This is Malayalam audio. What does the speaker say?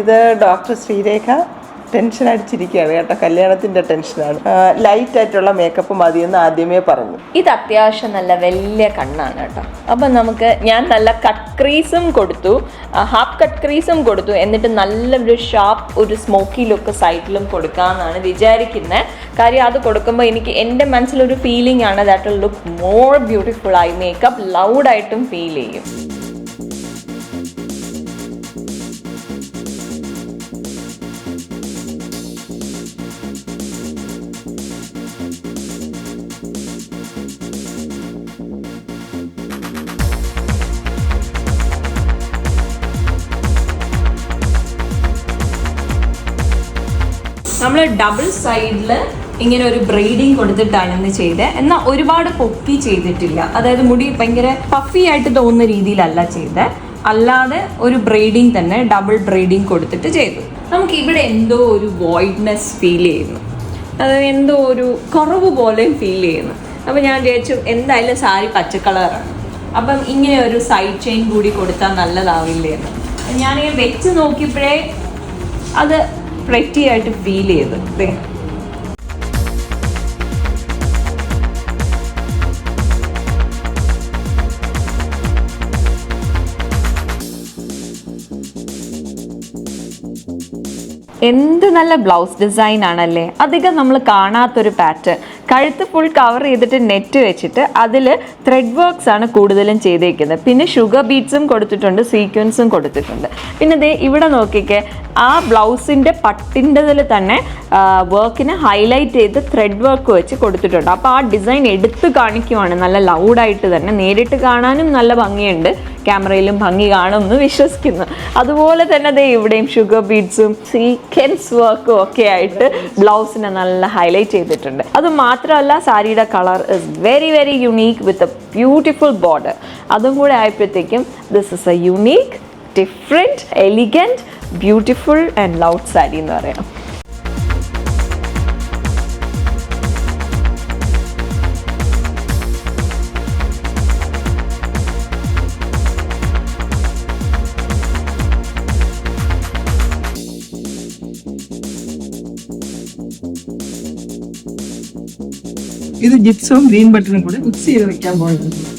ഇത് ഡോക്ടർ ശ്രീരേഖ ടെൻഷൻ അടിച്ചിരിക്കുകയാണ് കേട്ടോ. കല്യാണത്തിന്റെ ടെൻഷനാണ് ലൈറ്റ് ആയിട്ടുള്ള മേക്കപ്പ് മതിയെന്ന് ആദ്യമേ പറഞ്ഞു. ഇത് അത്യാവശ്യം നല്ല വലിയ കണ്ണാണ് കേട്ടോ. അപ്പം നമുക്ക് ഞാൻ നല്ല കട്ട് ക്രീസും കൊടുത്തു. ഹാഫ് കട്ട് ക്രീസും കൊടുത്തു. എന്നിട്ട് നല്ലൊരു ഷാർപ്പ് ഒരു സ്മോക്കി ലുക്ക് സൈഡിലും കൊടുക്കാമെന്നാണ് വിചാരിക്കുന്നത് കാര്യം അത് കൊടുക്കുമ്പോൾ എനിക്ക് എന്റെ മനസ്സിലൊരു ഫീലിംഗ് ആണ് ദാറ്റ് ലുക്ക് മോർ ബ്യൂട്ടിഫുൾ ആയി മേക്കപ്പ് ലൗഡായിട്ടും ഫീൽ ചെയ്യും. നമ്മൾ ഡബിൾ സൈഡിൽ ഇങ്ങനെ ഒരു ബ്രെയ്ഡിങ് കൊടുത്തിട്ടാണ് ചെയ്തത് എന്നാൽ ഒരുപാട് പൊക്കി ചെയ്തിട്ടില്ല. അതായത് മുടി ഭയങ്കര പഫി ആയിട്ട് തോന്നുന്ന രീതിയിലല്ല ചെയ്തത് അല്ലാതെ ഒരു ബ്രെയ്ഡിങ് തന്നെ ഡബിൾ ബ്രെയ്ഡിങ് കൊടുത്തിട്ട് ചെയ്തു. നമുക്ക് ഇവിടെ എന്തോ ഒരു വോയിഡ്നെസ് ഫീൽ ചെയ്യുന്നു. അതായത് എന്തോ ഒരു കുറവ് പോലെയും ഫീൽ ചെയ്യുന്നു. അപ്പം ഞാൻ വിചാരിച്ചു എന്തായാലും സാരി പച്ച കളറാണ് അപ്പം ഇങ്ങനെ ഒരു സൈഡ് ചെയിൻ കൂടി കൊടുത്താൽ നല്ലതാവില്ലേ എന്ന് ഞാനിങ്ങനെ വെച്ച് നോക്കിയപ്പോഴേ അത് പ്രെറ്റി ആയിട്ട് ഫീൽ ചെയ്ത്. എന്ത് നല്ല ബ്ലൗസ് ഡിസൈൻ ആണല്ലേ? അധികം നമ്മൾ കാണാത്തൊരു പാറ്റേൺ കഴുത്ത് ഫുൾ കവർ ചെയ്തിട്ട് നെറ്റ് വെച്ചിട്ട് അതിൽ ത്രെഡ് വർക്ക്സ് ആണ് കൂടുതലും ചെയ്തേക്കുന്നത്. പിന്നെ ഷുഗർ ബീറ്റ്സും കൊടുത്തിട്ടുണ്ട് സീക്വൻസും കൊടുത്തിട്ടുണ്ട്. പിന്നെ ദേ ഇവിടെ നോക്കിക്കേ ആ ബ്ലൗസിന്റെ പട്ടിന്റെതിൽ തന്നെ വർക്കിനെ ഹൈലൈറ്റ് ചെയ്ത് ത്രെഡ് വർക്ക് വെച്ച് കൊടുത്തിട്ടുണ്ട്. അപ്പോൾ ആ ഡിസൈൻ എടുത്ത് കാണിക്കുവാണ്. നല്ല ലൗഡായിട്ട് തന്നെ. നേരിട്ട് കാണാനും നല്ല ഭംഗിയുണ്ട്. ക്യാമറയിലും ഭംഗി കാണുമെന്ന് വിശ്വസിക്കുന്നു. അതുപോലെ തന്നെ ദേ ഇവിടെയും ഷുഗർ ബീഡ്സും സീക്വൻസ് വർക്കും ഒക്കെ ആയിട്ട് ബ്ലൗസിനെ നല്ല ഹൈലൈറ്റ് ചെയ്തിട്ടുണ്ട്. അത് മാത്രമല്ല സാരിയുടെ colour is very very unique with a beautiful border അതും കൂടെ ആയപ്പോഴത്തേക്കും this is a unique different elegant beautiful and loud sari എന്ന് പറയാം. ഇത് ജിപ്സും ഗ്രീൻ ബട്ടണും കൂടെ മിക്സ് ചെയ്ത് വെക്കാൻ പോകുന്നത്